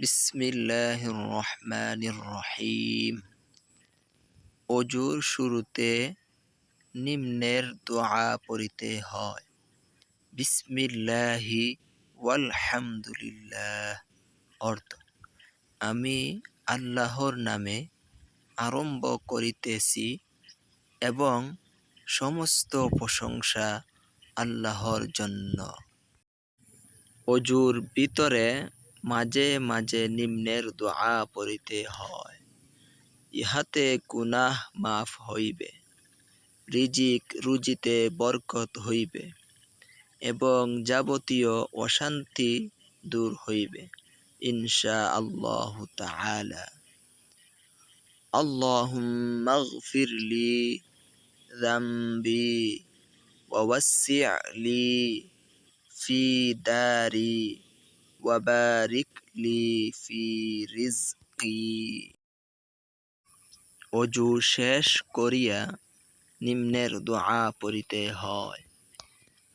বিসমিল্লাহির রহমানির রহিম অজুর শুরুতে নিম্নের দোয়া পড়িতে হয়। বিসমিল্লাহি ওয়ালহামদুলিল্লাহ। অর্থ, আমি আল্লাহর নামে আরম্ভ করিতেছি এবং সমস্ত প্রশংসা আল্লাহর জন্য। অজুর ভিতরে মাঝে মাঝে নিম্নের দোয়া পড়িতে হয় ইহাতে গুনাহ মাফ হইবে রিজিক রুজিতে বরকত হইবে এবং যাবতীয় অশান্তি দূর হইবে ইনশা আল্লাহ তাআলা اللهم اغفر لي ذنبي ووسع لي في داري وبارك لي في رزقي অজু শেষ করিয়া নিম্নের দোয়া পড়িতে হয়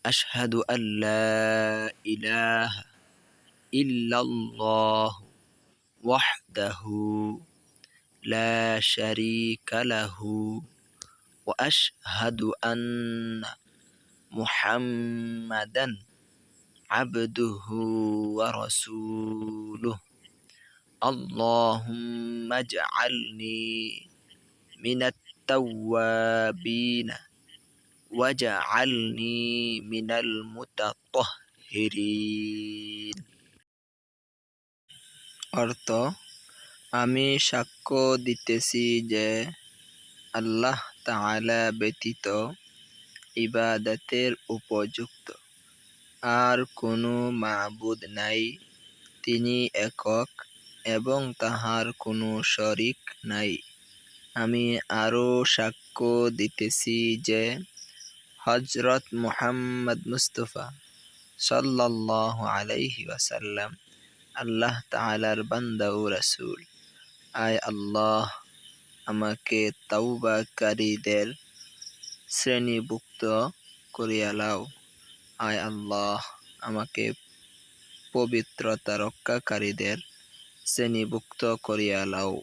আশহাদু আল্লাহ ইলাহা ইল্লাল্লাহ ওয়াহদাহু লা শারীকা লাহু وأشهد أن محمدا عبده ورسوله اللهم اجعلني من التوابين واجعلني من المتطهرين অর্থ আমি সাক্ষ্য দিতেছি যে আল্লাহ তাআলা ব্যতীত ইবাদতের উপযুক্ত আর কোনো মাহবুদ নাই। তিনি একক এবং তাহার কোনো শরিক নাই। আমি আরও সাক্ষ্য দিতেছি যে হজরত মুহাম্মদ মুস্তফা সাল্লাল্লাহু আলাইহি ওয়াসাল্লাম আল্লাহ তাআলার বান্দা রাসুল। আয় আল্লাহ, আমাকে তাওবাকারীদের শ্রেণীভুক্ত করিয়া লাও। আয় আল্লাহ আমাকে পবিত্রতা রক্ষাকারীদের শ্রেণীভুক্ত করিয়া লাও